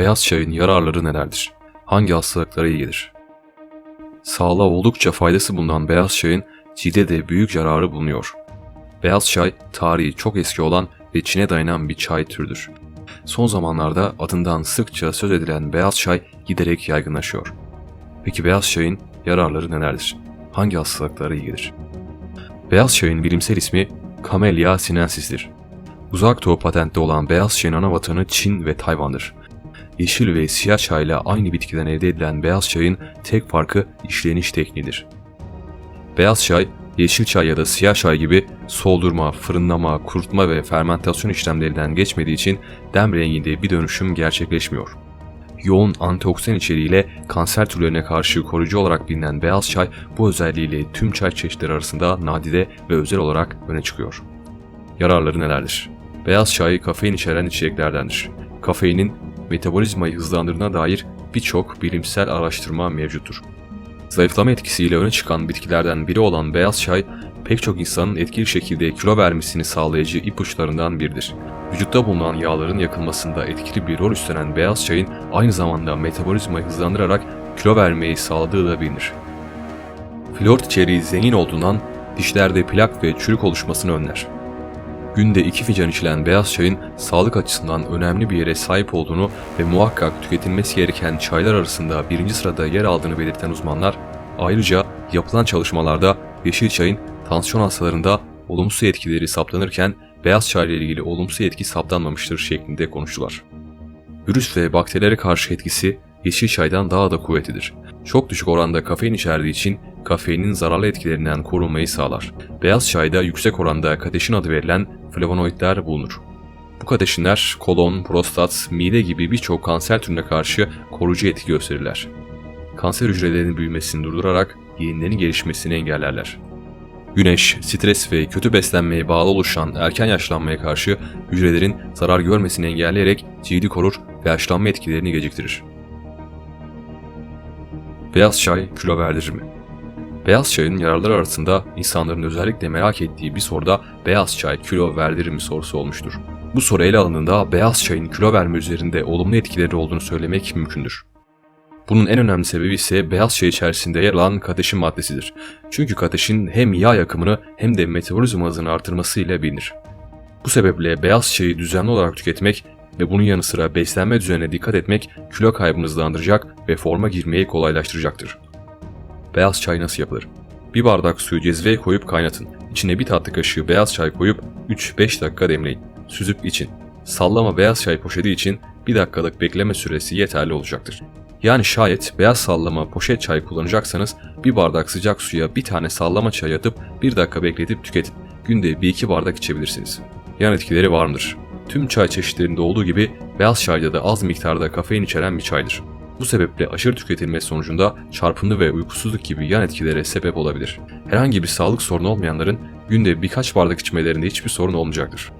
Beyaz çayın yararları nelerdir? Hangi hastalıklara iyi gelir? Sağlığa oldukça faydası bulunan beyaz çayın cilde de büyük yararı bulunuyor. Beyaz çay, tarihi çok eski olan ve Çin'e dayanan bir çay türüdür. Son zamanlarda adından sıkça söz edilen beyaz çay giderek yaygınlaşıyor. Peki beyaz çayın yararları nelerdir? Hangi hastalıklara iyi gelir? Beyaz çayın bilimsel ismi Camellia sinensis'tir. Uzak Doğu patentli olan beyaz çayın ana vatanı Çin ve Tayvan'dır. Yeşil ve siyah çayla aynı bitkiden elde edilen beyaz çayın tek farkı işleniş tekniğidir. Beyaz çay, yeşil çay ya da siyah çay gibi soldurma, fırınlama, kurutma ve fermentasyon işlemlerinden geçmediği için dem renginde bir dönüşüm gerçekleşmiyor. Yoğun antioksidan içeriğiyle kanser türlerine karşı koruyucu olarak bilinen beyaz çay bu özelliğiyle tüm çay çeşitleri arasında nadide ve özel olarak öne çıkıyor. Yararları nelerdir? Beyaz çay kafein içeren içeceklerdendir. Kafeinin metabolizmayı hızlandırdığına dair birçok bilimsel araştırma mevcuttur. Zayıflama etkisiyle öne çıkan bitkilerden biri olan beyaz çay, pek çok insanın etkili şekilde kilo vermesini sağlayıcı ipuçlarından biridir. Vücutta bulunan yağların yakılmasında etkili bir rol üstlenen beyaz çayın aynı zamanda metabolizmayı hızlandırarak kilo vermeyi sağladığı da bilinir. Flort içeriği zengin olduğundan dişlerde plak ve çürük oluşmasını önler. Günde iki fincan içilen beyaz çayın sağlık açısından önemli bir yere sahip olduğunu ve muhakkak tüketilmesi gereken çaylar arasında birinci sırada yer aldığını belirten uzmanlar, ayrıca yapılan çalışmalarda yeşil çayın tansiyon hastalarında olumsuz etkileri saptanırken beyaz çay ile ilgili olumsuz etki saptanmamıştır şeklinde konuştular. Virüs ve bakterilere karşı etkisi yeşil çaydan daha da kuvvetlidir. Çok düşük oranda kafein içerdiği için kafeinin zararlı etkilerinden korunmayı sağlar. Beyaz çayda yüksek oranda kateşin adı verilen flavonoidler bulunur. Bu kateşinler kolon, prostat, mide gibi birçok kanser türüne karşı koruyucu etki gösterirler. Kanser hücrelerinin büyümesini durdurarak yenilerin gelişmesini engellerler. Güneş, stres ve kötü beslenmeye bağlı oluşan erken yaşlanmaya karşı hücrelerin zarar görmesini engelleyerek cildi korur ve yaşlanma etkilerini geciktirir. Beyaz çay kilo verdirir mi? Beyaz çayın yararları arasında insanların özellikle merak ettiği bir soruda beyaz çay kilo verdirir mi sorusu olmuştur. Bu soru ele alındığında beyaz çayın kilo verme üzerinde olumlu etkileri olduğunu söylemek mümkündür. Bunun en önemli sebebi ise beyaz çay içerisinde yer alan kateşin maddesidir. Çünkü kateşin hem yağ yakımını hem de metabolizma hızını artırmasıyla bilinir. Bu sebeple beyaz çayı düzenli olarak tüketmek ve bunun yanı sıra beslenme düzenine dikkat etmek kilo kaybını hızlandıracak ve forma girmeyi kolaylaştıracaktır. Beyaz çay nasıl yapılır? Bir bardak suyu cezveye koyup kaynatın. İçine bir tatlı kaşığı beyaz çay koyup 3-5 dakika demleyin. Süzüp için. Sallama beyaz çay poşeti için 1 dakikalık bekleme süresi yeterli olacaktır. Yani şayet beyaz sallama poşet çay kullanacaksanız bir bardak sıcak suya bir tane sallama çay atıp 1 dakika bekletip tüketin. Günde 1-2 bardak içebilirsiniz. Yan etkileri var mıdır? Tüm çay çeşitlerinde olduğu gibi beyaz çayda da az miktarda kafein içeren bir çaydır. Bu sebeple aşırı tüketilmesi sonucunda çarpıntı ve uykusuzluk gibi yan etkilere sebep olabilir. Herhangi bir sağlık sorunu olmayanların günde birkaç bardak içmelerinde hiçbir sorun olmayacaktır.